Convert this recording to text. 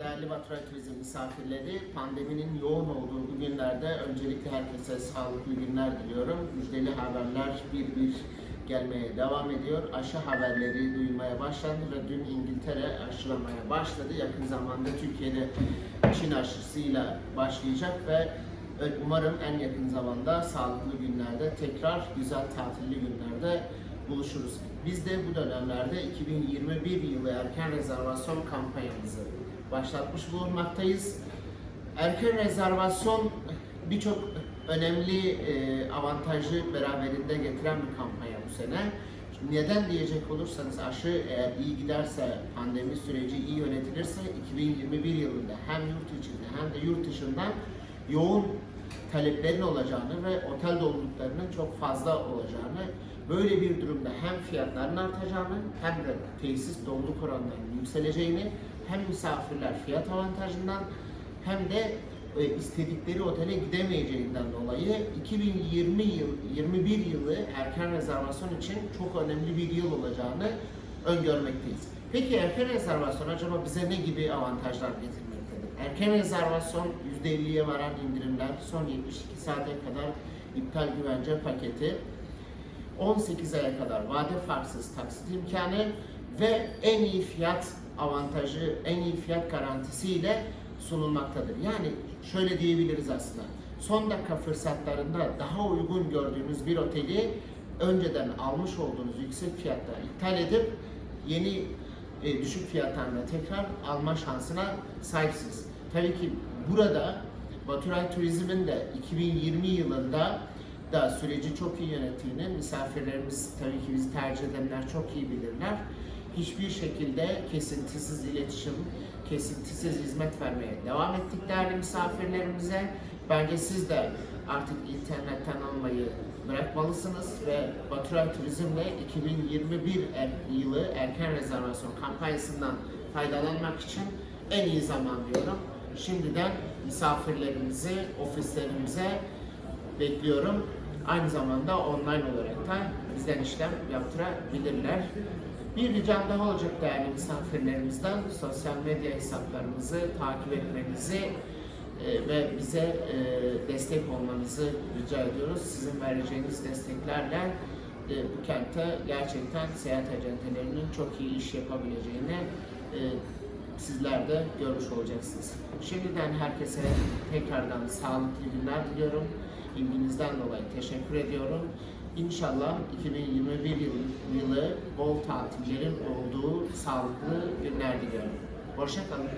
değerli Batıray Turizm misafirleri. Pandeminin yoğun olduğu bu günlerde öncelikle herkese sağlıklı günler diliyorum. Müjdeli haberler bir bir gelmeye devam ediyor. Aşı haberleri duymaya başlandı ve dün İngiltere aşılamaya başladı. Yakın zamanda Türkiye'de Çin aşısıyla başlayacak ve umarım en yakın zamanda sağlıklı günlerde tekrar güzel tatilli günlerde buluşuruz. Biz de bu dönemlerde 2021 yılı erken rezervasyon kampanyamızı başlatmış bulunmaktayız. Erken rezervasyon birçok önemli e, avantajı beraberinde getiren bir kampanya bu sene. Neden diyecek olursanız aşı eğer iyi giderse, pandemi süreci iyi yönetilirse 2021 yılında hem yurt içinde hem de yurt dışından yoğun taleplerin olacağını ve otel doluluklarının çok fazla olacağını, böyle bir durumda hem fiyatların artacağını hem de tesis doluluk oranlarının yükseleceğini, hem misafirler fiyat avantajından hem de e, istedikleri otele gidemeyeceğinden dolayı 2020 yıl 21 yılı erken rezervasyon için çok önemli bir yıl olacağını öngörmekteyiz. Peki erken rezervasyon acaba bize ne gibi avantajlar getirmektedir? Erken rezervasyon %50'ye varan indirimler, son 72 saate kadar iptal güvence paketi, 18 aya kadar vade farksız taksit imkanı ve en iyi fiyat avantajı, en iyi fiyat garantisiyle sunulmaktadır. Yani şöyle diyebiliriz aslında. Son dakika fırsatlarında daha uygun gördüğünüz bir oteli önceden almış olduğunuz yüksek fiyatta iptal edip yeni e, düşük fiyatlarla tekrar alma şansına sahipsiniz. Tabii ki burada Baturay Turizm'in de 2020 yılında da süreci çok iyi yönettiğini misafirlerimiz tabii ki bizi tercih edenler çok iyi bilirler. Hiçbir şekilde kesintisiz iletişim, kesintisiz hizmet vermeye devam ettik değerli misafirlerimize. Bence siz de artık internetten almayı bırakmalısınız ve Baturay Turizm'le 2021 er- yılı erken rezervasyon kampanyasından faydalanmak için en iyi zaman diyorum. Şimdiden misafirlerimizi ofislerimize bekliyorum. Aynı zamanda online olarak da bizden işlem yaptırabilirler. Bir ricam daha olacak değerli misafirlerimizden sosyal medya hesaplarımızı takip etmenizi e, ve bize e, destek olmanızı rica ediyoruz. Sizin vereceğiniz desteklerle e, bu kentte gerçekten seyahat acentelerinin çok iyi iş yapabileceğini sizler de görmüş olacaksınız. Şimdiden herkese tekrardan sağlıklı günler diliyorum. İlginizden dolayı teşekkür ediyorum. İnşallah 2021 yılı, yılı bol tatillerin olduğu sağlıklı günler diliyorum. Hoşçakalın.